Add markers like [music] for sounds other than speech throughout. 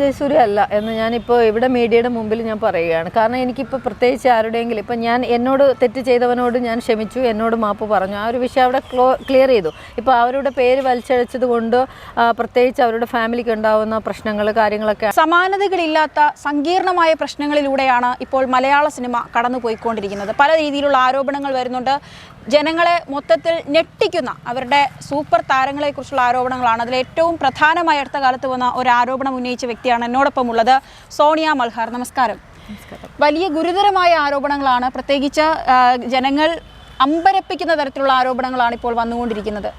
ജയസൂര്യ അല്ല എന്ന് ഞാനിപ്പോൾ ഇവിടെ മീഡിയയുടെ മുമ്പിൽ ഞാൻ പറയുകയാണ്. കാരണം എനിക്കിപ്പോൾ പ്രത്യേകിച്ച് ആരുടെയെങ്കിലും ഇപ്പം ഞാൻ എന്നോട് തെറ്റ് ചെയ്തവനോട് ഞാൻ ക്ഷമിച്ചു എന്നോട് മാപ്പ് പറഞ്ഞു. ആ ഒരു വിഷയം അവിടെ ക്ലോ ക്ലിയർ ചെയ്തു. ഇപ്പോൾ അവരുടെ പേര് വലിച്ചഴച്ചത് കൊണ്ട് പ്രത്യേകിച്ച് അവരുടെ ഫാമിലിക്ക് ഉണ്ടാവുന്ന പ്രശ്നങ്ങൾ കാര്യങ്ങളൊക്കെ സമാനതകളില്ലാത്ത സങ്കീർണമായ പ്രശ്നങ്ങളിലൂടെയാണ് ഇപ്പോൾ മലയാള സിനിമ കടന്നുപോയിക്കൊണ്ടിരിക്കുന്നത്. പല രീതിയിലുള്ള ആരോപണങ്ങൾ വരുന്നുണ്ട്. ജനങ്ങളെ മൊത്തത്തിൽ ഞെട്ടിക്കുന്ന അവരുടെ സൂപ്പർ താരങ്ങളെക്കുറിച്ചുള്ള ആരോപണങ്ങളാണ്. അതിൽ ഏറ്റവും പ്രധാനമായി അടുത്ത കാലത്ത് വന്ന ഒരു ആരോപണം ഉന്നയിച്ച വ്യക്തിയാണ് എന്നോടൊപ്പം ഉള്ളത് സോണിയ മൽഹാർ. നമസ്കാരം. വലിയ ഗുരുതരമായ ആരോപണങ്ങളാണ് പ്രത്യേകിച്ച് ജനങ്ങൾ അമ്പരപ്പിക്കുന്ന തരത്തിലുള്ള ആരോപണങ്ങളാണ് ഇപ്പോൾ വന്നുകൊണ്ടിരിക്കുന്നത്.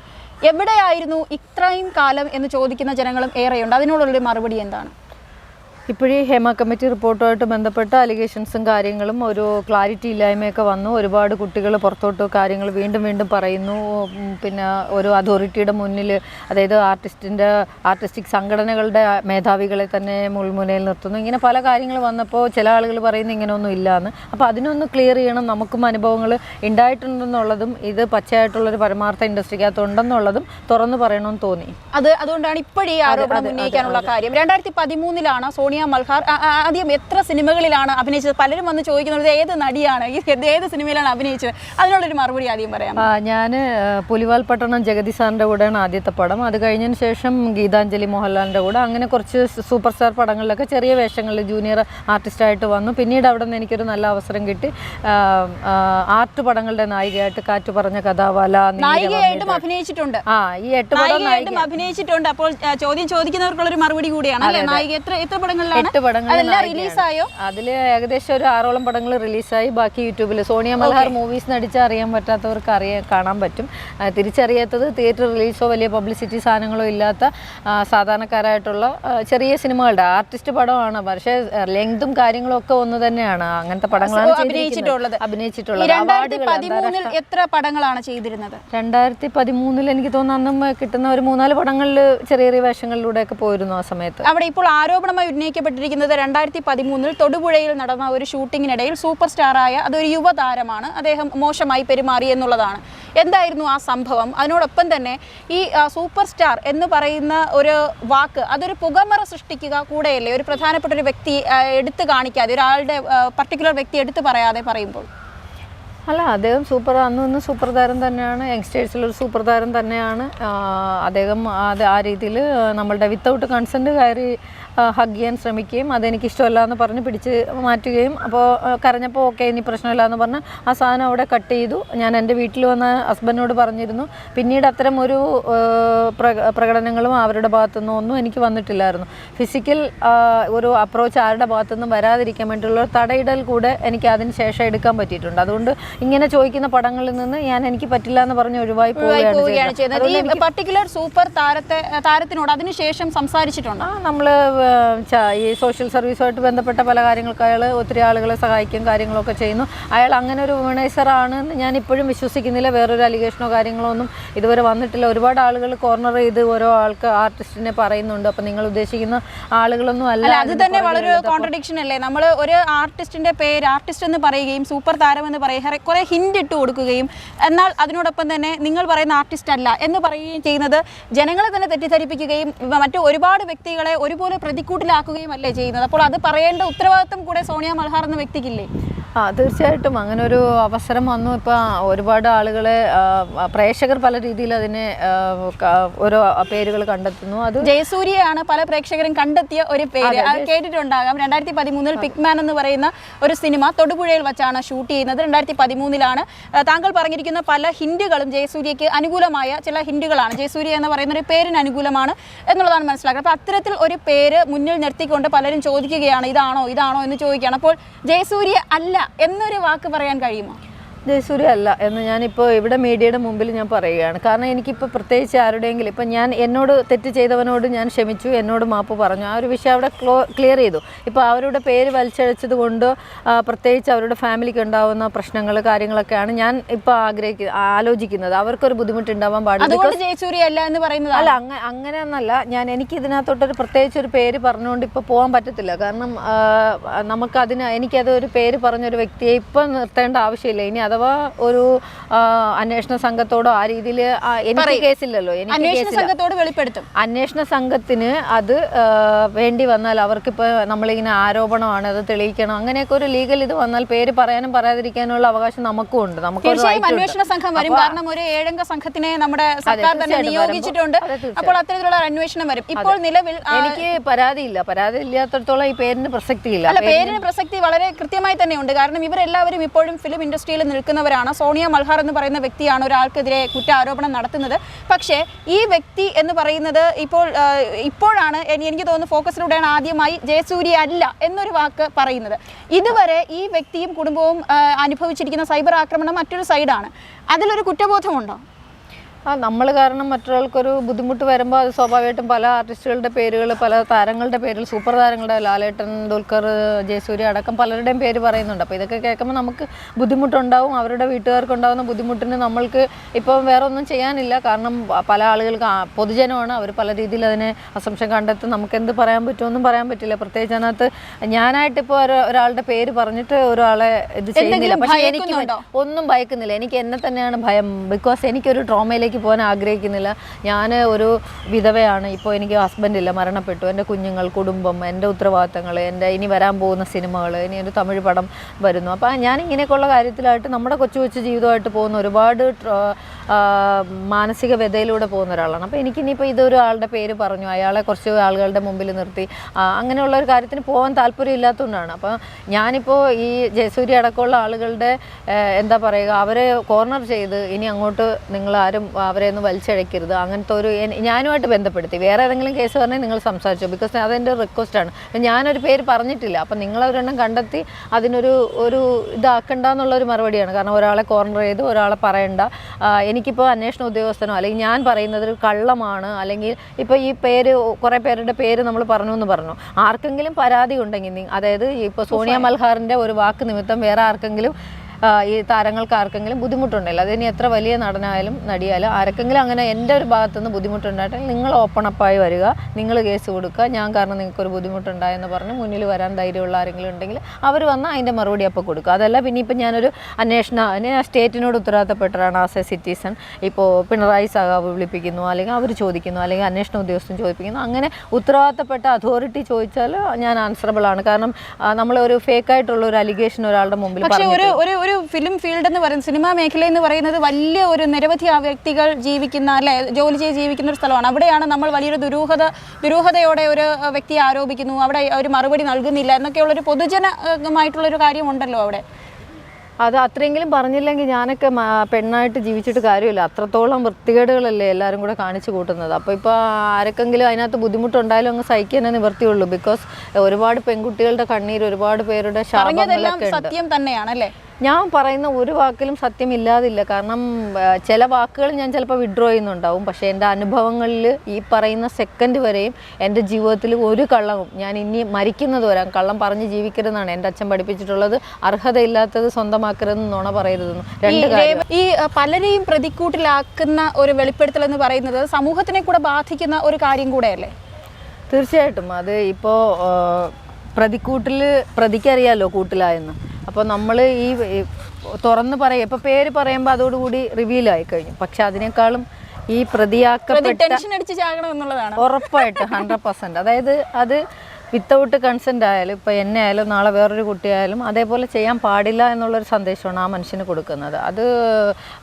എവിടെയായിരുന്നു ഇത്രയും കാലം എന്ന് ചോദിക്കുന്ന ജനങ്ങളും ഏറെയുണ്ട്. അതിനോടുള്ളൊരു മറുപടി എന്താണ്? ഇപ്പോഴീ ഹേമ കമ്മിറ്റി റിപ്പോർട്ടുമായിട്ട് ബന്ധപ്പെട്ട അലിഗേഷൻസും കാര്യങ്ങളും ഒരു ക്ലാരിറ്റി ഇല്ലായ്മയൊക്കെ വന്നു. ഒരുപാട് കുട്ടികൾ പുറത്തോട്ട് കാര്യങ്ങൾ വീണ്ടും വീണ്ടും പറയുന്നു. പിന്നെ ഒരു അതോറിറ്റിയുടെ മുന്നിൽ അതായത് ആർട്ടിസ്റ്റിന്റെ ആർട്ടിസ്റ്റിക് സംഘടനകളുടെ മേധാവികളെ തന്നെ മുൾമുനയിൽ നിർത്തുന്നു. ഇങ്ങനെ പല കാര്യങ്ങൾ വന്നപ്പോൾ ചില ആളുകൾ പറയുന്നു ഇങ്ങനെയൊന്നും ഇല്ലയെന്ന് അപ്പോൾ അതിനൊന്ന് ക്ലിയർ ചെയ്യണം. നമുക്കും അനുഭവങ്ങൾ ഉണ്ടായിട്ടുണ്ടെന്നുള്ളതും ഇത് പച്ചയായിട്ടുള്ളൊരു പരമാർത്ഥ ഇൻഡസ്ട്രിക്കകത്ത് ഉണ്ടെന്നുള്ളതും തുറന്നു പറയണമെന്ന് തോന്നി. അത് അതുകൊണ്ടാണ് ഇപ്പോഴീ ആരോപണം ഉന്നയിക്കാനുള്ള കാര്യം. രണ്ടായിരത്തി പതിമൂന്നിലാണ് സോണിയ മൽഹാർ ആ- ആ- ആദ്യം എത്ര സിനിമകളിലാണ് അഭിനയിച്ചത്? പലരും വന്ന് ചോദിക്കുന്നത് ഏത് നടിയാണ്? ഏത് സിനിമയിലാണ് അഭിനയിച്ചത്? അതിനുള്ളൊരു മറുപടി ആദ്യം പറയാം. ഞാൻ പുലിവാൽ പട്ടണം ജഗതി സാറിന്റെ കൂടെയാണ് ആദ്യത്തെ പടം. അത് കഴിഞ്ഞതിന് ശേഷം ഗീതാഞ്ജലി മോഹൻലാലിന്റെ കൂടെ. അങ്ങനെ കുറച്ച് സൂപ്പർ സ്റ്റാർ പടങ്ങളിലൊക്കെ ചെറിയ വേഷങ്ങളിൽ ജൂനിയർ ആർട്ടിസ്റ്റായിട്ട് വന്നു. പിന്നീട് അവിടെ നിന്ന് എനിക്കൊരു നല്ല അവസരം കിട്ടി. ആർട്ട് പടങ്ങളുടെ നായികയായിട്ട് കാറ്റ് പറഞ്ഞ കഥാവാല നായികയായിട്ടും അഭിനയിച്ചിട്ടുണ്ട്. ആ ഈ എട്ട് പടം അഭിനയിച്ചിട്ടുണ്ട്. അപ്പോൾ ചോദ്യം ചോദിക്കുന്നവർക്കുള്ള ഒരു മറുപടി കൂടിയാണ് നായിക എത്ര എത്ര പടങ്ങളിലാണ് എട്ട്. റിലീസായോ? അതിൽ ഏകദേശം ഒരു ആറോളം പടങ്ങൾ റിലീസായി ബാക്കി യൂട്യൂബിൽ സോണിയ മൽഹാർ മൂവീസ് നടിച്ച് അറിയാൻ പറ്റാത്തവർക്ക് അറിയാൻ കാണാൻ പറ്റും. തിരിച്ചറിയാത്തത് തിയേറ്റർ റിലീസോ വലിയ പബ്ലിസിറ്റി സാധനങ്ങളോ ഇല്ലാത്ത സാധാരണക്കാരായിട്ടുള്ള ചെറിയ സിനിമകളുടെ ആർട്ടിസ്റ്റ് പടമാണ്. പക്ഷേ ലെങ്തും കാര്യങ്ങളും ഒക്കെ ഒന്ന് തന്നെയാണ്. അങ്ങനത്തെ പടങ്ങളാണ് അഭിനയിച്ചിട്ടുള്ളത്. അഭിനയിച്ചിട്ടുള്ളത്. രണ്ടായിരത്തി പതിമൂന്നിൽ എത്ര പടങ്ങളാണ് ചെയ്തിരുന്നത്? രണ്ടായിരത്തി പതിമൂന്നിൽ എനിക്ക് തോന്നുന്നു അന്നും കിട്ടുന്ന ഒരു മൂന്നാൽ പടങ്ങളിൽ ചെറിയ ചെറിയ വേഷങ്ങളിലൂടെ ഒക്കെ പോയിരുന്നു ആ സമയത്ത്. അവിടെ ഇപ്പോൾ ആരോപണമായി ഉന്നയിക്കപ്പെട്ടിരിക്കുന്നത് രണ്ടായിരത്തി പതിമൂന്നിൽ തൊടുപുഴയിൽ നടന്ന ഒരു ഷൂട്ടിങ്ങിനിടയിൽ സൂപ്പർ സ്റ്റാറായ അതൊരു യുവതാരമാണ്. അദ്ദേഹം മോശമായി പെരുമാറി എന്നുള്ളതാണ്. എന്തായിരുന്നു ആ സംഭവം? അതിനോടൊപ്പം തന്നെ ഈ സൂപ്പർ സ്റ്റാർ എന്ന് പറയുന്ന ഒരു വാക്ക് അതൊരു പുകമറ സൃഷ്ടിക്കുക കൂടെയല്ലേ? ഒരു പ്രധാനപ്പെട്ട ഒരു വ്യക്തി എടുത്തു കാണിക്കാതെ ഒരാളുടെ പർട്ടിക്കുലർ വ്യക്തി എടുത്തു പറയാതെ പറയുമ്പോൾ. അല്ല അദ്ദേഹം സൂപ്പർ അന്ന് സൂപ്പർ താരം തന്നെയാണ് യങ്സ്റ്റേഴ്സിലൊരു സൂപ്പർ താരം തന്നെയാണ്. അദ്ദേഹം അത് ആ രീതിയിൽ നമ്മളുടെ വിത്തൗട്ട് കൺസെന്റ് കയറി ഹഗ് ചെയ്യാൻ ശ്രമിക്കുകയും അതെനിക്ക് ഇഷ്ടമല്ല എന്ന് പറഞ്ഞ് പിടിച്ച് മാറ്റുകയും അപ്പോൾ കരഞ്ഞപ്പോൾ ഓക്കെ ഇനി പ്രശ്നമില്ല എന്ന് പറഞ്ഞ് ആ സാധനം അവിടെ കട്ട് ചെയ്തു. ഞാൻ എന്റെ വീട്ടിൽ വന്ന ഹസ്ബൻഡിനോട് പറഞ്ഞിരുന്നു. പിന്നീട് അത്തരം ഒരു പ്രകടനങ്ങളും അവരുടെ ഭാഗത്തുനിന്നും ഒന്നും എനിക്ക് വന്നിട്ടില്ലായിരുന്നു. ഫിസിക്കൽ ഒരു അപ്രോച്ച് ആരുടെ ഭാഗത്തുനിന്നും വരാതിരിക്കാൻ വേണ്ടിയുള്ള ഒരു തടയിടൽ കൂടെ എനിക്ക് അതിന് ശേഷം എടുക്കാൻ പറ്റിയിട്ടുണ്ട്. അതുകൊണ്ട് ഇങ്ങനെ ചോദിക്കുന്ന പടങ്ങളിൽ നിന്ന് ഞാൻ എനിക്ക് പറ്റില്ല എന്ന് പറഞ്ഞ് ഒഴിവായി പോവുകയാണ് ചെയ്യുന്നത് ഈ പർട്ടിക്കുലർ സൂപ്പർ താരത്തെ താരത്തിനോട് അതിനുശേഷം സംസാരിച്ചിട്ടുണ്ട്? നമ്മൾ ഈ സോഷ്യൽ സർവീസുമായിട്ട് ബന്ധപ്പെട്ട പല കാര്യങ്ങൾക്ക് അയാൾ ഒത്തിരി ആളുകളെ സഹായിക്കും കാര്യങ്ങളൊക്കെ ചെയ്യുന്നു. അയാൾ അങ്ങനെ ഒരു വുമണൈസർ ആണ് ഞാൻ ഇപ്പോഴും വിശ്വസിക്കുന്നില്ല. വേറൊരു അലിഗേഷനോ കാര്യങ്ങളോ ഒന്നും ഇതുവരെ വന്നിട്ടില്ല. ഒരുപാട് ആളുകൾ കോർണർ ചെയ്ത് ഓരോ ആൾക്ക് ആർട്ടിസ്റ്റിനെ പറയുന്നുണ്ട്. അപ്പം നിങ്ങൾ ഉദ്ദേശിക്കുന്ന ആളുകളൊന്നും അല്ല അല്ല അത് തന്നെ വളരെ കോൺട്രഡിക്ഷൻ അല്ലേ? നമ്മൾ ഒരു ആർട്ടിസ്റ്റിന്റെ പേര് ആർട്ടിസ്റ്റ് എന്ന് പറയുകയും സൂപ്പർ താരം എന്ന് പറയുക കുറെ ഹിൻഡ് ഇട്ട് കൊടുക്കുകയും എന്നാൽ അതിനോടൊപ്പം തന്നെ നിങ്ങൾ പറയുന്ന ആർട്ടിസ്റ്റ് അല്ല എന്ന് പറയുകയും ചെയ്യുന്നത് ജനങ്ങളെ തന്നെ തെറ്റിദ്ധരിപ്പിക്കുകയും മറ്റു ഒരുപാട് വ്യക്തികളെ ഒരുപോലെ പ്രതിക്കൂട്ടിലാക്കുകയും അല്ലേ ചെയ്യുന്നത്? അപ്പോൾ അത് പറയേണ്ട ഉത്തരവാദിത്വം കൂടെ സോണിയ മൽഹാർ എന്ന വ്യക്തിക്കില്ലേ? ആ തീർച്ചയായിട്ടും. അങ്ങനെ ഒരു അവസരം വന്നു. ഇപ്പോൾ ഒരുപാട് ആളുകളെ പ്രേക്ഷകർ പല രീതിയിൽ അതിനെ ഓരോ പേരുകൾ കണ്ടെത്തുന്നു. അത് ജയസൂര്യയാണ് പല പ്രേക്ഷകരും കണ്ടെത്തിയ ഒരു പേര്. അത് കേട്ടിട്ടുണ്ടാകാം. രണ്ടായിരത്തി പതിമൂന്നിൽ പിക്മാൻ എന്ന് പറയുന്ന ഒരു സിനിമ തൊടുപുഴയിൽ വെച്ചാണ് ഷൂട്ട് ചെയ്യുന്നത്. രണ്ടായിരത്തി പതിമൂന്നിലാണ് താങ്കൾ പറഞ്ഞിരിക്കുന്ന പല ഹിൻഡുകളും ജയസൂര്യക്ക് അനുകൂലമായ ചില ഹിൻഡുകളാണ് ജയസൂര്യ എന്ന് പറയുന്ന ഒരു പേരിന് അനുകൂലമാണ് എന്നുള്ളതാണ് മനസ്സിലാക്കുന്നത്. അപ്പോൾ അത്തരത്തിൽ ഒരു പേര് മുന്നിൽ നിർത്തിക്കൊണ്ട് പലരും ചോദിക്കുകയാണ് ഇതാണോ ഇതാണോ എന്ന് ചോദിക്കുകയാണ്. അപ്പോൾ ജയസൂര്യ അല്ല എന്നൊരു വാക്ക് പറയാൻ കഴിയുമോ? ജയസൂര്യ അല്ല എന്ന് ഞാനിപ്പോൾ ഇവിടെ മീഡിയയുടെ മുമ്പിൽ ഞാൻ പറയുകയാണ്. കാരണം എനിക്കിപ്പോൾ പ്രത്യേകിച്ച് ആരുടെയെങ്കിലും ഇപ്പം ഞാൻ എന്നോട് തെറ്റ് ചെയ്തവനോട് ഞാൻ ക്ഷമിച്ചു എന്നോട് മാപ്പ് പറഞ്ഞു. ആ ഒരു വിഷയം അവിടെ ക്ലോ ക്ലിയർ ചെയ്തു. ഇപ്പോൾ അവരുടെ പേര് വലിച്ചഴച്ചത് കൊണ്ട് പ്രത്യേകിച്ച് അവരുടെ ഫാമിലിക്ക് ഉണ്ടാവുന്ന പ്രശ്നങ്ങൾ കാര്യങ്ങളൊക്കെയാണ് ഞാൻ ഇപ്പോൾ ആഗ്രഹിക്കുന്നത് ആലോചിക്കുന്നത്. അവർക്കൊരു ബുദ്ധിമുട്ടുണ്ടാവാൻ പാടില്ല. ജയസൂര്യ അല്ല എന്ന് പറയുന്നത്? അല്ല അങ്ങനെ അങ്ങനെയൊന്നല്ല. ഞാൻ എനിക്ക് ഇതിനകത്തോട്ടൊരു പ്രത്യേകിച്ച് ഒരു പേര് പറഞ്ഞുകൊണ്ട് ഇപ്പോൾ പോകാൻ പറ്റത്തില്ല. കാരണം നമുക്കതിന് എനിക്കത് ഒരു പേര് പറഞ്ഞൊരു വ്യക്തിയെ ഇപ്പം നിർത്തേണ്ട ആവശ്യമില്ല. ഇനി അഥവാ അഥവാ ഒരു അന്വേഷണ സംഘത്തോടോ ആ രീതിയിൽ എനിക്ക് കേസില്ലല്ലോ എനിക്ക് അന്വേഷണ സംഘത്തോട് വെളിപ്പെടുത്തും. അന്വേഷണ സംഘത്തിന് അത് വേണ്ടി വന്നാൽ അവർക്കിപ്പോൾ നമ്മളിങ്ങനെ ആരോപണമാണ് അത് തെളിയിക്കണം അങ്ങനെയൊക്കെ ഒരു ലീഗൽ ഇത് വന്നാൽ പേര് പറയാനും പറയാതിരിക്കാനുള്ള അവകാശം നമുക്കും ഉണ്ട്. നമുക്ക് അന്വേഷണ സംഘം വരും. കാരണം ഒരു ഏഴംഗ സംഘത്തിനെ നമ്മുടെ സർക്കാർ തന്നെ നിയോഗിച്ചിട്ടുണ്ട്. അപ്പോൾ അത്തരത്തിലുള്ള അന്വേഷണം വരും. ഇപ്പോൾ നിലവിൽ എനിക്ക് പരാതിയില്ല. പരാതി ഇല്ലാത്തടത്തോളം ഈ പേരിന് പ്രസക്തിയില്ല. പേരിന് പ്രസക്തി വളരെ കൃത്യമായി തന്നെയുണ്ട്. കാരണം ഇവരെല്ലാവരും ഇപ്പോഴും ഫിലിം ഇൻഡസ്ട്രിയിൽ നിൽക്കുന്നവരാണ്. സോണിയ മൽഹാർ എന്ന് പറയുന്ന വ്യക്തിയാണ് ഒരാൾക്കെതിരെ കുറ്റാരോപണം നടത്തുന്നത്. പക്ഷേ ഈ വ്യക്തി എന്ന് പറയുന്നത് ഇപ്പോൾ ഇപ്പോഴാണ് എനിക്ക് തോന്നുന്നു ഫോക്കസിലൂടെയാണ് ആദ്യമായി ജയസൂര്യ അല്ല എന്നൊരു വാക്ക് പറയുന്നത്. ഇതുവരെ ഈ വ്യക്തിയും കുടുംബവും അനുഭവിച്ചിരിക്കുന്ന സൈബർ ആക്രമണം മറ്റൊരു സൈഡാണ്. അതിലൊരു കുറ്റബോധമുണ്ടോ? ആ നമ്മൾ കാരണം മറ്റൊരാൾക്കൊരു ബുദ്ധിമുട്ട് വരുമ്പോൾ അത് സ്വാഭാവികമായിട്ടും പല ആർട്ടിസ്റ്റുകളുടെ പേരുകൾ പല താരങ്ങളുടെ പേരുകൾ സൂപ്പർ താരങ്ങളുടെ ലാലേട്ടൻ ദുൽഖർ ജയസൂര്യ അടക്കം പലരുടെയും പേര് പറയുന്നുണ്ട്. അപ്പോൾ ഇതൊക്കെ കേൾക്കുമ്പോൾ നമുക്ക് ബുദ്ധിമുട്ടുണ്ടാവും അവരുടെ വീട്ടുകാർക്ക് ഉണ്ടാകുന്ന ബുദ്ധിമുട്ടിന് നമ്മൾക്ക് ഇപ്പം വേറെ ഒന്നും ചെയ്യാനില്ല. കാരണം പല ആളുകൾക്ക് പൊതുജനമാണ്. അവർ പല രീതിയിൽ അതിനെ അസംശം കണ്ടെത്തി നമുക്ക് എന്ത് പറയാൻ പറ്റുമെന്നും പറയാൻ പറ്റില്ല. പ്രത്യേകിച്ച് അതിനകത്ത് ഞാനായിട്ടിപ്പോൾ ഒരാളുടെ പേര് പറഞ്ഞിട്ട് ഒരാളെ ഇത് ചെയ്യുന്നില്ല. പക്ഷേ എനിക്ക്? ഒന്നും ഭയക്കുന്നില്ല. എനിക്ക് എന്നെ തന്നെയാണ് ഭയം. ബിക്കോസ് എനിക്കൊരു ട്രോമയിലേക്ക് പോകാൻ ആഗ്രഹിക്കുന്നില്ല. ഞാൻ ഒരു വിധവയാണ്. ഇപ്പോൾ എനിക്ക് ഹസ്ബൻഡ് ഇല്ല. മരണപ്പെട്ടു. എന്റെ കുഞ്ഞുങ്ങൾ കുടുംബം എന്റെ ഉത്തരവാദിത്തങ്ങൾ എന്റെ ഇനി വരാൻ പോകുന്ന സിനിമകൾ ഇനി ഒരു തമിഴ് പടം വരുന്നു. അപ്പോൾ ഞാൻ ഇങ്ങനെയൊക്കെയുള്ള കാര്യത്തിലായിട്ട് നമ്മുടെ കൊച്ചു കൊച്ചു ജീവിതമായിട്ട് പോകുന്ന ഒരുപാട് മാനസിക വ്യതയിലൂടെ പോകുന്ന ഒരാളാണ്. അപ്പോൾ എനിക്കിനിയിപ്പോൾ ഇതൊരു ആളുടെ പേര് പറഞ്ഞു. അയാളെ കുറച്ച് ആളുകളുടെ മുമ്പിൽ നിർത്തി. അങ്ങനെയുള്ള ഒരു കാര്യത്തിന് പോകാൻ താല്പര്യം ഇല്ലാത്തതുകൊണ്ടാണ്. അപ്പോൾ ഞാനിപ്പോൾ ഈ ജയസൂര്യ അടക്കമുള്ള ആളുകളുടെ എന്താ പറയുക അവരെ കോർണർ ചെയ്ത് ഇനി അങ്ങോട്ട് നിങ്ങൾ ആരും അവരെ ഒന്ന് വലിച്ചഴക്കരുത് അങ്ങനത്തെ ഒരു ഞാനുമായിട്ട് ബന്ധപ്പെടുത്തി. വേറെ ഏതെങ്കിലും കേസ് പറഞ്ഞാൽ നിങ്ങൾ സംസാരിച്ചോ? ബിക്കോസ് അതെന്റെ റിക്വസ്റ്റാണ് ഞാനൊരു പേര് പറഞ്ഞിട്ടില്ല. അപ്പം നിങ്ങളൊരെണ്ണം കണ്ടെത്തി അതിനൊരു ഒരു ഇതാക്കണ്ട എന്നുള്ളൊരു മറുപടിയാണ്. കാരണം ഒരാളെ കോർണർ ചെയ്ത് ഒരാളെ പറയണ്ട. എനിക്കിപ്പോൾ അന്വേഷണ ഉദ്യോഗസ്ഥനോ അല്ലെങ്കിൽ ഞാൻ പറയുന്നത് ഒരു കള്ളമാണ് അല്ലെങ്കിൽ ഇപ്പോൾ ഈ പേര് കുറേ പേരുടെ പേര് നമ്മൾ പറഞ്ഞു എന്ന് പറഞ്ഞു. ആർക്കെങ്കിലും പരാതി ഉണ്ടെങ്കിൽ അതായത് ഇപ്പോൾ സോണിയ മൽഹാറിന്റെ ഒരു വാക്ക് നിമിത്തം വേറെ ആർക്കെങ്കിലും ഈ താരങ്ങൾക്ക് ആർക്കെങ്കിലും ബുദ്ധിമുട്ടുണ്ടല്ലോ? അതിനി എത്ര വലിയ നടനായാലും നടിയായാലും ആർക്കെങ്കിലും അങ്ങനെ എന്റെ ഒരു ഭാഗത്തുനിന്ന് ബുദ്ധിമുട്ടുണ്ടായിട്ടെങ്കിൽ നിങ്ങൾ ഓപ്പൺ അപ്പായി വരിക. നിങ്ങൾ കേസ് കൊടുക്കുക. ഞാൻ കാരണം നിങ്ങൾക്കൊരു ബുദ്ധിമുട്ടുണ്ടായെന്ന് പറഞ്ഞ് മുന്നിൽ വരാൻ ധൈര്യമുള്ള ആരെങ്കിലും ഉണ്ടെങ്കിൽ അവർ വന്നാൽ അതിന്റെ മറുപടി അപ്പോൾ കൊടുക്കുക അതല്ല പിന്നെ ഇപ്പം ഞാനൊരു അന്വേഷണ ഞാൻ സ്റ്റേറ്റിനോട് ഉത്തരവാദിത്തപ്പെട്ടതാണ് ആസ് എ സിറ്റിസൺ. ഇപ്പോൾ പിണറായി സഖാവ് വിളിപ്പിക്കുന്നു അല്ലെങ്കിൽ അവർ ചോദിക്കുന്നു അല്ലെങ്കിൽ അന്വേഷണ ഉദ്യോഗസ്ഥൻ ചോദിപ്പിക്കുന്നു. അങ്ങനെ ഉത്തരവാദിത്തപ്പെട്ട അതോറിറ്റി ചോദിച്ചാൽ ഞാൻ ആൻസറബിൾ ആണ്. കാരണം നമ്മളൊരു ഫേക്കായിട്ടുള്ള ഒരു അലിഗേഷൻ ഒരാളുടെ മുമ്പിൽ പക്ഷേ ഒരു ഒരു ഒരു ഫിലിം ഫീൽഡ് എന്ന് പറയുന്നത് സിനിമാ മേഖല എന്ന് പറയുന്നത് വലിയ ഒരു നിരവധി ആ വ്യക്തികൾ ജീവിക്കുന്ന അല്ലെ? ജോലി ചെയ്ത് ജീവിക്കുന്ന ഒരു സ്ഥലമാണ്. അവിടെയാണ് നമ്മൾ വലിയൊരു ദുരൂഹത ദുരൂഹതയോടെ ഒരു വ്യക്തിയെ ആരോപിക്കുന്നു. അവിടെ ഒരു മറുപടി നൽകുന്നില്ല എന്നൊക്കെയുള്ളൊരു പൊതുജനമായിട്ടുള്ളൊരു പൊതുജനമായിട്ടുള്ള ഒരു കാര്യമുണ്ടല്ലോ അവിടെ. അത് അത്രയെങ്കിലും പറഞ്ഞില്ലെങ്കിൽ ഞാനൊക്കെ പെണ്ണായിട്ട് ജീവിച്ചിട്ട് കാര്യമില്ല. അത്രത്തോളം വൃത്തികേടുകളല്ലേ എല്ലാവരും കൂടെ കാണിച്ചു കൂട്ടുന്നത്. അപ്പോൾ ഇപ്പോൾ ആരൊക്കെങ്കിലും അതിനകത്ത് ബുദ്ധിമുട്ടുണ്ടായാലും അങ്ങ് സഹിക്കാനേ നിവർത്തിയുള്ളൂ. ബിക്കോസ് ഒരുപാട് പെൺകുട്ടികളുടെ കണ്ണീർ ഒരുപാട് പേരുടെ ശാപങ്ങളൊക്കെ സത്യം തന്നെയാണ് അല്ലേ ഞാൻ പറയുന്ന ഒരു വാക്കിലും സത്യമില്ലാതില്ല. കാരണം ചില വാക്കുകൾ ഞാൻ ചിലപ്പോൾ വിഡ്രോ ചെയ്യുന്നുണ്ടാവും. പക്ഷേ എന്റെ അനുഭവങ്ങളിൽ ഈ പറയുന്ന സെക്കൻഡ് വരെയും എന്റെ ജീവിതത്തിൽ ഒരു കള്ളവും ഞാൻ ഇനി മരിക്കുന്നത് വരാം കള്ളം പറഞ്ഞ് ജീവിക്കരുതെന്നാണ് എന്റെ അച്ഛൻ പഠിപ്പിച്ചിട്ടുള്ളത്. അർഹതയില്ലാത്തത് സ്വന്തമാക്കരുതെന്ന് നുണ പറയരുതെന്ന്. ഈ രണ്ട് കാര്യം. ഈ പലരെയും പ്രതിക്കൂട്ടിലാക്കുന്ന ഒരു വെളിപ്പെടുത്തൽ എന്ന് പറയുന്നത് സമൂഹത്തിനെ കൂടെ ബാധിക്കുന്ന ഒരു കാര്യം കൂടെയല്ലേ? തീർച്ചയായിട്ടും. അത് ഇപ്പോൾ പ്രതിക്കൂട്ടിൽ പ്രതിക്കറിയാലോ കൂട്ടിലായെന്ന്. അപ്പോൾ നമ്മൾ ഈ തുറന്ന് പറയും ഇപ്പോൾ പേര് പറയുമ്പോൾ അതോടുകൂടി റിവീൽ ആയി കഴിഞ്ഞു. പക്ഷെ അതിനേക്കാളും ഈ പ്രതിയാക്കപ്പെട്ട ഉറപ്പായിട്ട് ഹൺഡ്രഡ് പെർസെന്റ് അതായത് അത് വിത്തൗട്ട് കൺസെന്റ് ആയാലും ഇപ്പോൾ എന്നെ ആയാലും നാളെ വേറൊരു കുട്ടിയായാലും അതേപോലെ ചെയ്യാൻ പാടില്ല എന്നുള്ളൊരു സന്ദേശമാണ് ആ മനുഷ്യന് കൊടുക്കുന്നത്. അത്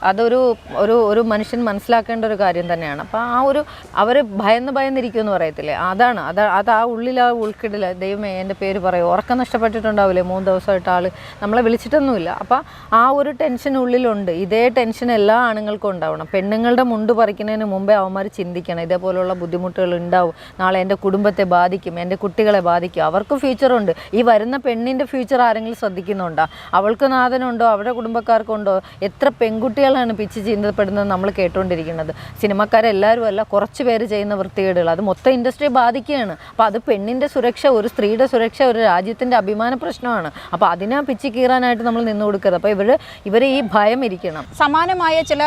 അതൊരു ഒരു ഒരു മനുഷ്യൻ മനസ്സിലാക്കേണ്ട ഒരു കാര്യം തന്നെയാണ്. അപ്പോൾ ആ ഒരു അവർ ഭയന്ന് ഭയന്നിരിക്കുമെന്ന് പറയത്തില്ലേ? അതാണ്. അത് അത് ആ ഉള്ളിൽ ആ ഉൾക്കിടില്ല ദൈവമേ എന്റെ പേര് പറയും. ഉറക്കം നഷ്ടപ്പെട്ടിട്ടുണ്ടാവില്ലേ? മൂന്ന് ദിവസമായിട്ട് ആൾ നമ്മളെ വിളിച്ചിട്ടൊന്നുമില്ല. അപ്പോൾ ആ ഒരു ടെൻഷൻ ഉള്ളിലുണ്ട്. ഇതേ ടെൻഷൻ എല്ലാ ആണുങ്ങൾക്കും ഉണ്ടാവണം. പെണ്ണുങ്ങളുടെ മുണ്ട് പറിക്കുന്നതിന് മുമ്പേ അവന്മാർ ചിന്തിക്കണം. ഇതേപോലുള്ള ബുദ്ധിമുട്ടുകൾ ഉണ്ടാവും. നാളെ എന്റെ കുടുംബത്തെ ബാധിക്കും. എന്റെ കുട്ടികളെ ബാധിക്കും. അവർക്ക് ഫ്യൂച്ചറുണ്ട് ഈ വരുന്ന പെണ്ണിന്റെ ഫ്യൂച്ചർ ആരെങ്കിലും ശ്രദ്ധിക്കുന്നുണ്ടോ? അവൾക്ക് നാഥനുണ്ടോ? അവരുടെ കുടുംബക്കാർക്കുണ്ടോ? എത്ര പെൺകുട്ടികളാണ് പിച്ച് ചിന്തപ്പെടുന്നത് നമ്മൾ കേട്ടുകൊണ്ടിരിക്കുന്നത് സിനിമക്കാരെല്ലാവരും അല്ല കുറച്ച് പേര് ചെയ്യുന്ന വൃത്തികേടുകൾ. അത് മൊത്തം ഇൻഡസ്ട്രിയെ ബാധിക്കുകയാണ്. അപ്പോൾ അത് പെണ്ണിന്റെ സുരക്ഷ ഒരു സ്ത്രീയുടെ സുരക്ഷ ഒരു രാജ്യത്തിന്റെ അഭിമാന പ്രശ്നമാണ്. അപ്പോൾ അതിനെ പിച്ച് കീറാനായിട്ട് നമ്മൾ നിന്ന് കൊടുക്കരുത്. അപ്പോൾ ഇവർ ഇവർ ഈ ഭയം ഇരിക്കണം. സമാനമായ ചില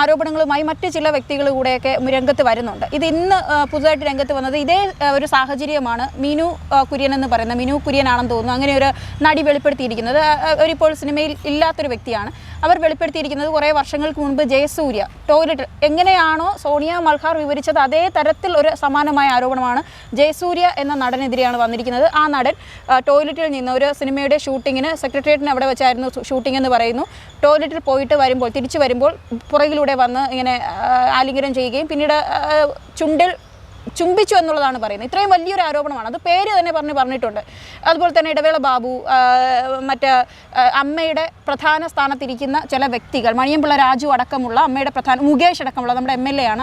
ആരോപണങ്ങളുമായി മറ്റ് ചില വ്യക്തികൾ കൂടെയൊക്കെ രംഗത്ത് വരുന്നുണ്ട്. ഇത് ഇന്ന് പുതുതായിട്ട് രംഗത്ത് വന്നത് ഇതേ ഒരു സാഹചര്യമാണ് മീനു കുര്യൻ എന്ന് പറയുന്ന മിനു കുര്യനാണെന്ന് തോന്നുന്നു. അങ്ങനെ ഒരു നടി വെളിപ്പെടുത്തിയിരിക്കുന്നത്. അവരിപ്പോൾ സിനിമയിൽ ഇല്ലാത്തൊരു വ്യക്തിയാണ്. അവർ വെളിപ്പെടുത്തിയിരിക്കുന്നത് കുറേ വർഷങ്ങൾക്ക് മുൻപ് ജയസൂര്യ. ടോയ്ലറ്റ് എങ്ങനെയാണോ സോണിയ മൽഹാർ വിവരിച്ചത് അതേ തരത്തിൽ ഒരു സമാനമായ ആരോപണമാണ് ജയസൂര്യ എന്ന നടനെതിരെയാണ് വന്നിരിക്കുന്നത്. ആ നടൻ ടോയ്ലറ്റിൽ നിന്ന് ഒരു സിനിമയുടെ ഷൂട്ടിങ്ങിന് സെക്രട്ടേറിയറ്റിന് അവിടെ വെച്ചായിരുന്നു ഷൂട്ടിംഗ് എന്ന് പറയുന്നു. ടോയ്ലറ്റിൽ പോയിട്ട് വരുമ്പോൾ തിരിച്ചു വരുമ്പോൾ പുറകിലൂടെ വന്ന് ഇങ്ങനെ ആലിംഗനം ചെയ്യുകയും പിന്നീട് ചുണ്ടിൽ ചുംബിച്ചു എന്നുള്ളതാണ് പറയുന്നത്. ഇത്രയും വലിയൊരു ആരോപണമാണ്. അത് പേര് തന്നെ പറഞ്ഞ് പറഞ്ഞിട്ടുണ്ട്. അതുപോലെ തന്നെ ഇടവേള ബാബു മറ്റേ അമ്മയുടെ പ്രധാന സ്ഥാനത്തിരിക്കുന്ന ചില വ്യക്തികൾ മണിയമ്പിള്ള രാജു അടക്കമുള്ള അമ്മയുടെ പ്രധാന മുകേഷ് അടക്കമുള്ള നമ്മുടെ എം എൽ എ ആണ്.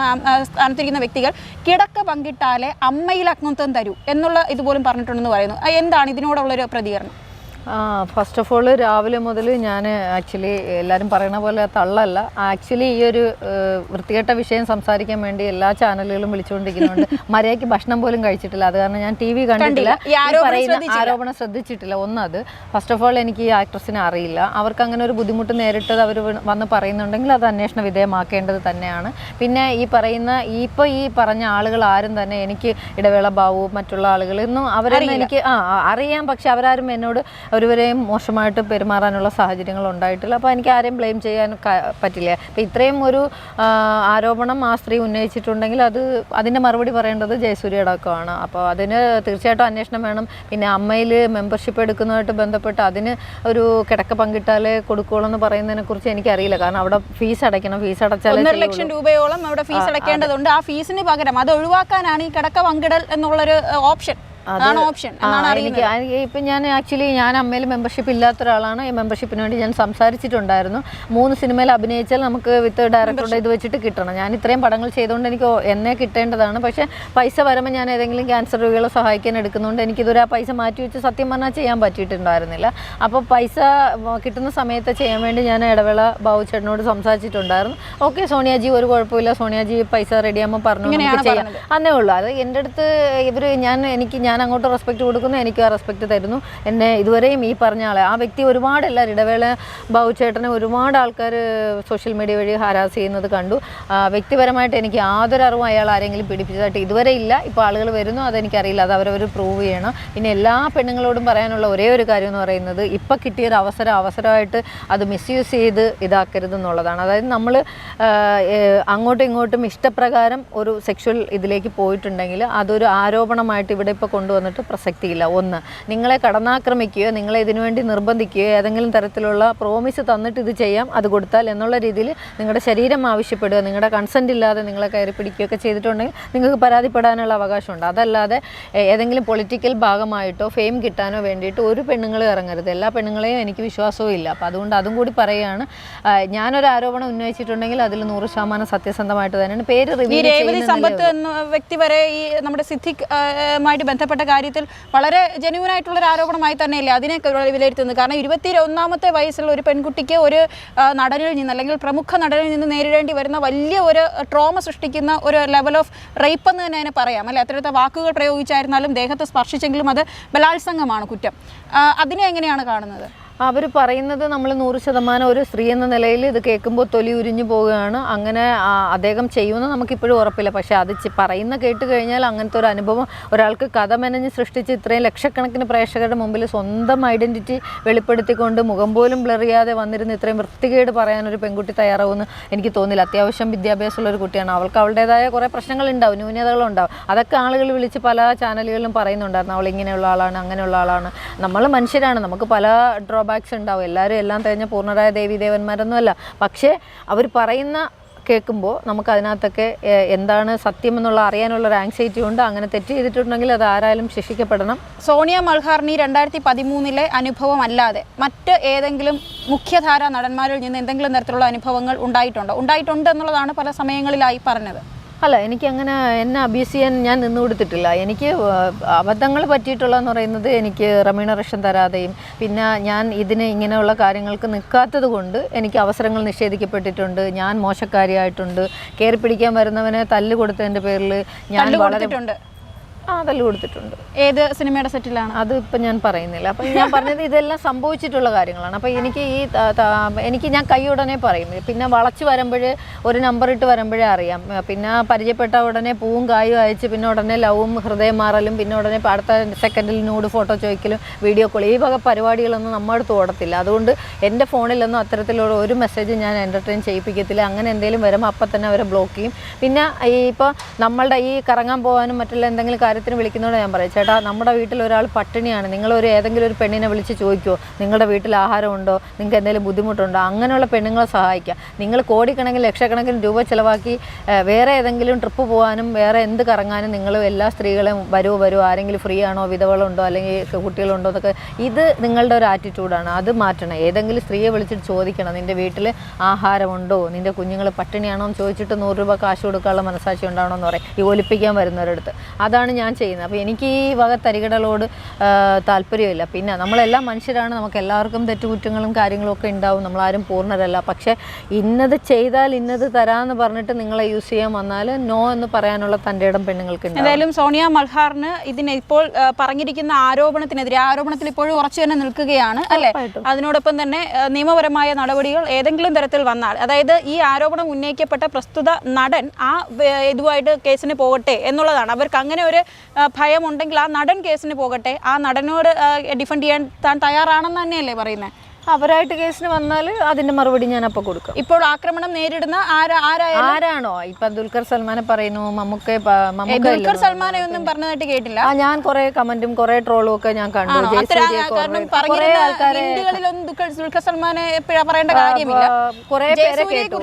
സ്ഥാനത്തിരിക്കുന്ന വ്യക്തികൾ കിടക്ക പങ്കിട്ടാലേ അമ്മയിൽ അഗ്നത്വം തരൂ എന്നുള്ള ഇതുപോലും പറഞ്ഞിട്ടുണ്ടെന്ന് പറയുന്നു. എന്താണ് ഇതിനോടുള്ളൊരു പ്രതികരണം? ഫസ്റ്റ് ഓഫ് ഓൾ രാവിലെ മുതൽ ഞാൻ ആക്ച്വലി എല്ലാവരും പറയണ പോലെ തള്ളല്ല. ആക്ച്വലി ഈ ഒരു വൃത്തികെട്ട വിഷയം സംസാരിക്കാൻ വേണ്ടി എല്ലാ ചാനലുകളും വിളിച്ചുകൊണ്ടിരിക്കുന്നുണ്ട്. [laughs] മര്യാദയ്ക്ക് ഭക്ഷണം പോലും കഴിച്ചിട്ടില്ല. അത് കാരണം ഞാൻ ടി വി കണ്ടിട്ടില്ല. പറയുന്ന ആരോപണം ശ്രദ്ധിച്ചിട്ടില്ല. ഒന്നത്. ഫസ്റ്റ് ഓഫ് ഓൾ എനിക്ക് ഈ ആക്ട്രസിനെ അറിയില്ല. അവർക്ക് അങ്ങനെ ഒരു ബുദ്ധിമുട്ട് നേരിട്ടത് അവർ വന്ന് പറയുന്നുണ്ടെങ്കിൽ അത് അന്വേഷണ വിധേയമാക്കേണ്ടത് തന്നെയാണ്. പിന്നെ ഈ പറയുന്ന ഇപ്പോൾ ഈ പറഞ്ഞ ആളുകൾ ആരും തന്നെ എനിക്ക് ഇടവേള ബാവു മറ്റുള്ള ആളുകൾ ഇന്നും അവരൊന്നും എനിക്ക് ആ ആ, അറിയാം. പക്ഷെ അവരാരും എന്നോട് ഒരുവരെയും മോശമായിട്ട് പെരുമാറാനുള്ള സാഹചര്യങ്ങൾ ഉണ്ടായിട്ടില്ല. അപ്പോൾ എനിക്ക് ആരെയും ബ്ലെയിം ചെയ്യാൻ പറ്റില്ല. അപ്പോൾ ഇത്രയും ഒരു ആരോപണം ആ സ്ത്രീ ഉന്നയിച്ചിട്ടുണ്ടെങ്കിൽ അത് അതിന്റെ മറുപടി പറയേണ്ടത് ജയസൂര്യ അടക്കമാണ്. അപ്പോൾ അതിന് തീർച്ചയായിട്ടും അന്വേഷണം വേണം. പിന്നെ അമ്മയിൽ മെമ്പർഷിപ്പ് എടുക്കുന്നതായിട്ട് ബന്ധപ്പെട്ട് അതിന് ഒരു കിടക്ക പങ്കിട്ടാലേ കൊടുക്കുകയുള്ളൂ എന്ന് പറയുന്നതിനെ കുറിച്ച് എനിക്കറിയില്ല. കാരണം അവിടെ ഫീസ് അടയ്ക്കണം. ഫീസ് അടച്ചാൽ ഒന്നര. ലക്ഷം രൂപയോളം അവിടെ ഫീസ് അടയ്ക്കേണ്ടതുണ്ട്. ആ ഫീസിന് പകരം അത് ഒഴിവാക്കാനാണ് ഈ കിടക്ക പങ്കിടൽ എന്നുള്ളൊരു ഓപ്ഷൻ അതാണ് ഓപ്ഷൻ എനിക്ക് ഇപ്പം ഞാൻ ആക്ച്വലി ഞാൻ അമ്മയിൽ മെമ്പർഷിപ്പ് ഇല്ലാത്ത ഒരാളാണ് ഈ മെമ്പർഷിപ്പിന് വേണ്ടി ഞാൻ സംസാരിച്ചിട്ടുണ്ടായിരുന്നു. മൂന്ന് സിനിമയിൽ അഭിനയിച്ചാൽ നമുക്ക് വിത്ത് ഡയറക്ടറുടെ ഇത് വെച്ചിട്ട് കിട്ടണം. ഞാൻ ഇത്രയും പടങ്ങൾ ചെയ്തുകൊണ്ട് എനിക്ക് എന്നെ കിട്ടേണ്ടതാണ്. പക്ഷേ പൈസ വരുമ്പോൾ ഞാൻ ഏതെങ്കിലും ക്യാൻസർ രോഗികളെ സഹായിക്കാൻ എടുക്കുന്നതുകൊണ്ട് എനിക്കിതുവരെ ആ പൈസ മാറ്റി വെച്ച് സത്യം പറഞ്ഞാൽ ചെയ്യാൻ പറ്റിയിട്ടുണ്ടായിരുന്നില്ല. അപ്പോൾ പൈസ കിട്ടുന്ന സമയത്ത് ചെയ്യാൻ വേണ്ടി ഞാൻ ഇടവേള ബാബു ചേട്ടനോട് സംസാരിച്ചിട്ടുണ്ടായിരുന്നു. ഓക്കെ സോണിയാജി ഒരു കുഴപ്പമില്ല. സോണിയാജി പൈസ റെഡിയാകുമ്പോൾ പറഞ്ഞു ചെയ്യാം. അന്നേ ഉള്ളൂ. അത് എന്റെ അടുത്ത് ഇവർ ഞാൻ എനിക്ക് ഞാൻ അങ്ങോട്ട് റെസ്പെക്ട് കൊടുക്കുന്നു എനിക്ക് ആ റെസ്പെക്ട് തരുന്നു. എന്നെ ഇതുവരെയും ഈ പറഞ്ഞ ആളെ ആ വ്യക്തി ഒരുപാട് എല്ലാവരും ഇടവേള ബാബു ചേട്ടനെ ഒരുപാട് ആൾക്കാർ സോഷ്യൽ മീഡിയ വഴി ഹരാസ് ചെയ്യുന്നത് കണ്ടു. വ്യക്തിപരമായിട്ട് എനിക്ക് യാതൊരു അറിവും അയാൾ ആരെങ്കിലും പീഡിപ്പിച്ചതായിട്ട് ഇതുവരെ ഇല്ല. ഇപ്പോൾ ആളുകൾ വരുന്നു അതെനിക്കറിയില്ല. അത് അവരവർ പ്രൂവ് ചെയ്യണം. പിന്നെ എല്ലാ പെണ്ണുങ്ങളോടും പറയാനുള്ള ഒരേ ഒരു കാര്യം എന്ന് പറയുന്നത് ഇപ്പം കിട്ടിയൊരു അവസരം അവസരമായിട്ട് അത് മിസ്യൂസ് ചെയ്ത് ഇതാക്കരുത് എന്നുള്ളതാണ്. അതായത് നമ്മൾ അങ്ങോട്ടും ഇങ്ങോട്ടും ഇഷ്ടപ്രകാരം ഒരു സെക്ഷൽ ഇതിലേക്ക് പോയിട്ടുണ്ടെങ്കിൽ അതൊരു ആരോപണമായിട്ട് ഇവിടെ ഇപ്പോൾ കൊണ്ടുവന്നിട്ട് പ്രസക്തിയില്ല. ഒന്ന് നിങ്ങളെ കടന്നാക്രമിക്കുകയോ നിങ്ങളെ ഇതിനുവേണ്ടി നിർബന്ധിക്കുകയോ ഏതെങ്കിലും തരത്തിലുള്ള പ്രോമിസ് തന്നിട്ട് ഇത് ചെയ്യാം. അത് കൊടുത്താൽ എന്നുള്ള രീതിയിൽ നിങ്ങളുടെ ശരീരം ആവശ്യപ്പെടുക നിങ്ങളുടെ കൺസെന്റ് ഇല്ലാതെ നിങ്ങളെ കയറി പിടിക്കുകയൊക്കെ ചെയ്തിട്ടുണ്ടെങ്കിൽ നിങ്ങൾക്ക് പരാതിപ്പെടാനുള്ള അവകാശമുണ്ട്. അതല്ലാതെ ഏതെങ്കിലും പൊളിറ്റിക്കൽ ഭാഗമായിട്ടോ ഫെയിം കിട്ടാനോ വേണ്ടിയിട്ട് ഒരു പെണ്ണുങ്ങൾ ഇറങ്ങരുത്. എല്ലാ പെണ്ണുങ്ങളെയും എനിക്ക് വിശ്വാസവും ഇല്ല. അപ്പോൾ അതുകൊണ്ട് അതും കൂടി പറയുകയാണ്. ഞാനൊരു ആരോപണം ഉന്നയിച്ചിട്ടുണ്ടെങ്കിൽ അതിൽ നൂറ് ശതമാനം സത്യസന്ധമായിട്ട് തന്നെയാണ്. പേര് സമ്പത്ത് എന്ന വ്യക്തി വരെ ഈ നമ്മുടെ സിദ്ധിക് ആയിട്ട് മായിട്ട് ബന്ധപ്പെട്ട കാര്യത്തിൽ വളരെ ജെന്യൂൻ ആയിട്ടുള്ള ഒരു ആരോപണമായി തന്നെയല്ലേ അതിനെ വിലയിരുത്തുന്നത്? കാരണം ഇരുപത്തി ഒന്നാമത്തെ വയസ്സുള്ള ഒരു പെൺകുട്ടിക്ക് ഒരു നടനിൽ നിന്ന് അല്ലെങ്കിൽ പ്രമുഖ നടനിൽ നിന്ന് നേരിടേണ്ടി വരുന്ന വലിയ ഒരു ട്രോമ സൃഷ്ടിക്കുന്ന ഒരു ലെവൽ ഓഫ് റേപ്പ് എന്ന് തന്നെ പറയാം. അല്ലെ? അത്തരത്തെ വാക്കുകൾ പ്രയോഗിച്ചായിരുന്നാലും ദേഹത്തെ സ്പർശിച്ചെങ്കിലും അത് ബലാത്സംഗമാണ് കുറ്റം. അതിനെ എങ്ങനെയാണ് കാണുന്നത്? അവർ പറയുന്നത് നമ്മൾ നൂറ് ശതമാനം ഒരു സ്ത്രീ എന്ന നിലയിൽ ഇത് കേൾക്കുമ്പോൾ തൊലി ഉരിഞ്ഞു പോവുകയാണ്. അങ്ങനെ അദ്ദേഹം ചെയ്യുമെന്ന് നമുക്കിപ്പോഴും ഉറപ്പില്ല. പക്ഷേ അത് പറയുന്ന കേട്ട് കഴിഞ്ഞാൽ അങ്ങനത്തെ ഒരു അനുഭവം ഒരാൾക്ക് കഥ മെനഞ്ഞ് സൃഷ്ടിച്ച് ഇത്രയും ലക്ഷക്കണക്കിന് പ്രേക്ഷകരുടെ മുമ്പിൽ സ്വന്തം ഐഡന്റിറ്റി വെളിപ്പെടുത്തിക്കൊണ്ട് മുഖം പോലും ബ്ലറിയാതെ വന്നിരുന്ന് ഇത്രയും വൃത്തികേട് പറയാനൊരു പെൺകുട്ടി തയ്യാറാവുമെന്ന് എനിക്ക് തോന്നില്ല. അത്യാവശ്യം വിദ്യാഭ്യാസമുള്ള ഒരു കുട്ടിയാണ്. അവൾക്ക് അവളുടേതായ കുറേ പ്രശ്നങ്ങളുണ്ടാവും ന്യൂനതകളുണ്ടാവും. അതൊക്കെ ആളുകൾ വിളിച്ച് പല ചാനലുകളിലും പറയുന്നുണ്ടായിരുന്നു. അവൾ ഇങ്ങനെയുള്ള ആളാണ് അങ്ങനെയുള്ള ആളാണ്. നമ്മൾ മനുഷ്യരാണ്. നമുക്ക് പല ഡ്രോബാക്സ് ഉണ്ടാവും. എല്ലാവരും എല്ലാം തികഞ്ഞ പൂർണരായ ദേവി ദേവന്മാരൊന്നുമല്ല. പക്ഷേ അവർ പറയുന്ന കേൾക്കുമ്പോൾ നമുക്ക് അതിനകത്തൊക്കെ എന്താണ് സത്യം എന്നുള്ള അറിയാനുള്ള ഒരു ആങ്സൈറ്റി ഉണ്ട്. അങ്ങനെ തെറ്റ് ചെയ്തിട്ടുണ്ടെങ്കിൽ അത് ആരായാലും ശിക്ഷിക്കപ്പെടണം. സോണിയ മൾഹാറിനി രണ്ടായിരത്തി പതിമൂന്നിലെ അനുഭവം അല്ലാതെ മറ്റ് ഏതെങ്കിലും മുഖ്യധാര നടന്മാരിൽ നിന്ന് എന്തെങ്കിലും തരത്തിലുള്ള അനുഭവങ്ങൾ ഉണ്ടായിട്ടുണ്ടോ? ഉണ്ടായിട്ടുണ്ട് എന്നുള്ളതാണ് പല സമയങ്ങളിലായി പറഞ്ഞത്. അല്ല എനിക്ക് അങ്ങനെ എന്നെ അബ്യൂസ് ചെയ്യാൻ ഞാൻ നിന്ന് കൊടുത്തിട്ടില്ല. എനിക്ക് അബദ്ധങ്ങൾ പറ്റിയിട്ടുള്ളതെന്ന് പറയുന്നത് എനിക്ക് റെമ്യൂണറേഷൻ തരാതെയും പിന്നെ ഞാൻ ഇതിന് ഇങ്ങനെയുള്ള കാര്യങ്ങൾക്ക് നിൽക്കാത്തത് കൊണ്ട് എനിക്ക് അവസരങ്ങൾ നിഷേധിക്കപ്പെട്ടിട്ടുണ്ട്. ഞാൻ മോശക്കാരിയായിട്ടുണ്ട്. കയറി പിടിക്കാൻ വരുന്നവനെ തല്ല് കൊടുത്തതിന്റെ പേരിൽ ഞാൻ വളരെ അതെല്ലാം കൊടുത്തിട്ടുണ്ട്. ഏത് സിനിമയുടെ സെറ്റിലാണ്? അത് ഇപ്പം ഞാൻ പറയുന്നില്ല. അപ്പം ഞാൻ പറഞ്ഞത് ഇതെല്ലാം സംഭവിച്ചിട്ടുള്ള കാര്യങ്ങളാണ്. അപ്പോൾ എനിക്ക് ഈ എനിക്ക് ഞാൻ കൈ ഉടനെ പറയും. പിന്നെ വളച്ച് വരുമ്പോൾ ഒരു നമ്പർ ഇട്ട് വരുമ്പോഴേ അറിയാം. പിന്നെ പരിചയപ്പെട്ട ഉടനെ പൂവും കായും അയച്ച് പിന്നെ ഉടനെ ലവും ഹൃദയം മാറലും പിന്നെ ഉടനെ അടുത്ത സെക്കൻഡിൽ നൂഡ് ഫോട്ടോ ചോദിക്കലും വീഡിയോ കോൾ ഈ വക പരിപാടികളൊന്നും നമ്മളടുത്ത് ഓടത്തില്ല. അതുകൊണ്ട് എന്റെ ഫോണിലൊന്നും അത്തരത്തിലുള്ള ഒരു മെസ്സേജ് ഞാൻ എന്റർടൈൻ ചെയ്യിപ്പിക്കത്തില്ല. അങ്ങനെ എന്തെങ്കിലും വരുമ്പോൾ അപ്പം തന്നെ അവരെ ബ്ലോക്ക് ചെയ്യും. പിന്നെ ഈ ഇപ്പോൾ നമ്മളുടെ ഈ കറങ്ങാൻ പോകാനും മറ്റുള്ള എന്തെങ്കിലും കാര്യത്തിന് വിളിക്കുന്നതോടെ ഞാൻ പറയും. ചേട്ടാ നമ്മുടെ വീട്ടിൽ ഒരാൾ പട്ടിണിയാണ്. ഒരു ഏതെങ്കിലും ഒരു പെണ്ണിനെ വിളിച്ച് ചോദിക്കുമോ നിങ്ങളുടെ വീട്ടിൽ ആഹാരമുണ്ടോ? നിങ്ങൾക്ക് എന്തെങ്കിലും ബുദ്ധിമുട്ടുണ്ടോ? അങ്ങനെയുള്ള പെണ്ണുങ്ങളെ സഹായിക്കുക നിങ്ങൾ കോടിക്കണക്കിന് ലക്ഷക്കണക്കിന് രൂപ ചിലവാക്കി വേറെ ഏതെങ്കിലും ട്രിപ്പ് പോകാനും വേറെ എന്ത് കറങ്ങാനും നിങ്ങൾ എല്ലാ സ്ത്രീകളും വരുമോ വരുമോ ആരെങ്കിലും ഫ്രീ ആണോ വിധവകളുണ്ടോ അല്ലെങ്കിൽ കുട്ടികളുണ്ടോ എന്നൊക്കെ ഇത് നിങ്ങളുടെ ഒരു ആറ്റിറ്റ്യൂഡാണ് അത് മാറ്റണം. ഏതെങ്കിലും സ്ത്രീയെ വിളിച്ചിട്ട് ചോദിക്കണം. നിന്റെ വീട്ടിൽ ആഹാരമുണ്ടോ? നിന്റെ കുഞ്ഞുങ്ങൾ പട്ടിണിയാണോ എന്ന് ചോദിച്ചിട്ട് നൂറ് രൂപ കാശ് കൊടുക്കാനുള്ള മനസ്സാക്ഷി ഉണ്ടാവണമെന്ന് പറയും. ഈ ഒലിപ്പിക്കാൻ വരുന്നവരടുത്ത് അതാണ് ഞാൻ ചെയ്യുന്നത്. അപ്പോൾ എനിക്ക് ഈ വക തരികടലോട് താല്പര്യമില്ല. പിന്നെ നമ്മളെല്ലാം മനുഷ്യരാണ്. നമുക്ക് എല്ലാവർക്കും തെറ്റുകുറ്റങ്ങളും കാര്യങ്ങളും ഒക്കെ ഉണ്ടാവും. നമ്മളാരും പൂർണരല്ല. പക്ഷേ ഇന്നത് ചെയ്താൽ ഇന്നത് തരാമെന്ന് പറഞ്ഞിട്ട് നിങ്ങളെ യൂസ് ചെയ്യാൻ വന്നാൽ നോ എന്ന് പറയാനുള്ള തന്റെ ഇടം പെണ്ണുങ്ങൾക്ക് എന്തായാലും സോണിയ മൽഹാറിന് ഇതിന് ഇപ്പോൾ പറഞ്ഞിരിക്കുന്ന ആരോപണത്തിനെതിരെ ആരോപണത്തിൽ ഇപ്പോഴും ഉറച്ചു തന്നെ നിൽക്കുകയാണ് അല്ലേ. അതിനോടൊപ്പം തന്നെ നിയമപരമായ നടപടികൾ ഏതെങ്കിലും തരത്തിൽ വന്നാൽ അതായത് ഈ ആരോപണം ഉന്നയിക്കപ്പെട്ട പ്രസ്തുത നടൻ ആ ഇതുമായിട്ട് കേസിന് പോകട്ടെ എന്നുള്ളതാണ്. അവർക്ക് അങ്ങനെ ഒരു ഭയമുണ്ടെങ്കിൽ ആ നടൻ കേസിന് പോകട്ടെ. ആ നടനോട് ഡിഫെൻഡ് ചെയ്യാൻ താൻ തയ്യാറാണെന്ന് തന്നെയല്ലേ പറയുന്നത് അവരായിട്ട് കേസിന് വന്നാൽ അതിന്റെ മറുപടി ഞാൻ അപ്പോൾ കൊടുക്കും. ഇപ്പോൾ ആക്രമണം നേരിടുന്ന ആരാണോ? ഇപ്പൊ ദുൽഖർ സൽമാനെ പറയുന്നു മമ്മൂക്കെ ദുൽഖർ സൽമാനെ ഒന്നും പറഞ്ഞതായിട്ട് കേട്ടില്ല. ഞാൻ കുറെ കമന്റും കുറെ ട്രോളും ഒക്കെ ഞാൻ കണ്ടു. ദുൽഖർ സൽമാനെ പറയേണ്ട കാര്യമില്ല. കുറെ പേരെ കേട്ടു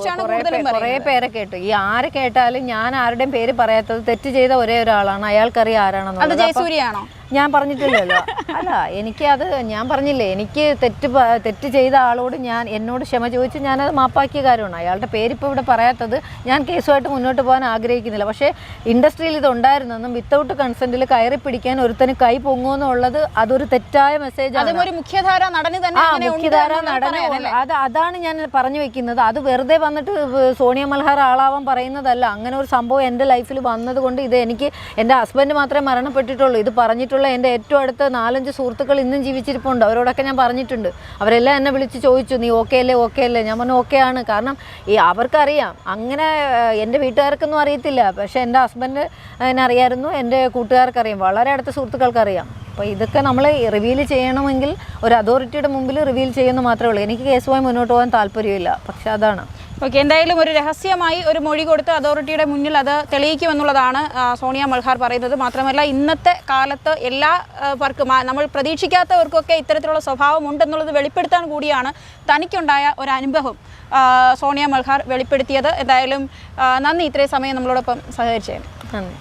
കുറെ. പേരെ കേട്ടു. ഈ ആര് കേട്ടാലും ഞാൻ ആരുടെയും പേര് പറയാത്തത് തെറ്റ് ചെയ്ത ഒരേ ഒരാളാണ്. അയാൾക്കറിയാം അപ്പൊ ജയസൂര്യയാണോ? ഞാൻ പറഞ്ഞിട്ടില്ലല്ലോ. അല്ല എനിക്ക് അത് ഞാൻ പറഞ്ഞില്ലേ എനിക്ക് തെറ്റ് തെറ്റ് ചെയ്ത ആളോട് ഞാൻ എന്നോട് ക്ഷമ ചോദിച്ച് ഞാനത് മാപ്പാക്കിയ കാര്യമാണ്. അയാളുടെ പേരിപ്പോൾ ഇവിടെ പറയാത്തത് ഞാൻ കേസുമായിട്ട് മുന്നോട്ട് പോകാൻ ആഗ്രഹിക്കുന്നില്ല. പക്ഷേ ഇൻഡസ്ട്രിയിൽ ഇത് ഉണ്ടായിരുന്നെന്നും വിത്തൗട്ട് കൺസെന്റിൽ കയറി പിടിക്കാൻ ഒരുത്തന് കൈ പൊങ്ങുമെന്നുള്ളത് അതൊരു തെറ്റായ മെസ്സേജ് ആണ്. അതും മുഖ്യധാര നടന് തന്നെ മുഖ്യധാര നടന്? അത് അതാണ് ഞാൻ പറഞ്ഞു വെക്കുന്നത്. അത് വെറുതെ വന്നിട്ട് സോണിയ മൽഹാർ ആളാവാൻ പറയുന്നതല്ല. അങ്ങനെ ഒരു സംഭവം എന്റെ ലൈഫിൽ വന്നതുകൊണ്ട് ഇത് എനിക്ക് എന്റെ ഹസ്ബൻഡ് മാത്രമേ മരണപ്പെട്ടിട്ടുള്ളൂ. ഇത് പറഞ്ഞിട്ടുള്ള എന്റെ ഏറ്റവും അടുത്ത നാലഞ്ച് സുഹൃത്തുക്കൾ ഇന്നും ജീവിച്ചിരിപ്പുണ്ട്. അവരോടൊക്കെ ഞാൻ പറഞ്ഞിട്ടുണ്ട്. അവരെല്ലാം എന്നെ വിളിച്ച് ചോദിച്ചു നീ ഓക്കെ അല്ലേ ഓക്കെ അല്ലേ? ഞാൻ പറഞ്ഞു ഓക്കെ ആണ്. കാരണം ഈ അവർക്കറിയാം. അങ്ങനെ എന്റെ വീട്ടുകാർക്കൊന്നും അറിയത്തില്ല. പക്ഷേ എന്റെ ഹസ്ബൻഡ് എന്നറിയായിരുന്നു എന്റെ കൂട്ടുകാർക്കറിയാം. വളരെ അടുത്ത സുഹൃത്തുക്കൾക്കറിയാം. അപ്പോൾ ഇതൊക്കെ നമ്മൾ റിവീൽ ചെയ്യണമെങ്കിൽ ഒരു അതോറിറ്റിയുടെ മുമ്പിൽ റിവീൽ ചെയ്യുമെന്ന് മാത്രമേ ഉള്ളൂ. എനിക്ക് കേസുമായി മുന്നോട്ട് പോകാൻ താല്പര്യമില്ല. പക്ഷേ അതാണ്. ഓക്കെ എന്തായാലും ഒരു രഹസ്യമായി ഒരു മൊഴി കൊടുത്ത് അതോറിറ്റിയുടെ മുന്നിൽ അത് തെളിയിക്കുമെന്നുള്ളതാണ് സോണിയ മൽഹാർ പറയുന്നത്. മാത്രമല്ല ഇന്നത്തെ കാലത്ത് എല്ലാ പേർക്കും നമ്മൾ പ്രതീക്ഷിക്കാത്തവർക്കൊക്കെ ഇത്തരത്തിലുള്ള സ്വഭാവം ഉണ്ടെന്നുള്ളത് വെളിപ്പെടുത്താൻ കൂടിയാണ് തനിക്കുണ്ടായ ഒരു അനുഭവം സോണിയ മൽഹാർ വെളിപ്പെടുത്തിയത്. എന്തായാലും നന്ദി. ഇത്രയും സമയം നമ്മളോടൊപ്പം സഹകരിച്ചേ നന്ദി.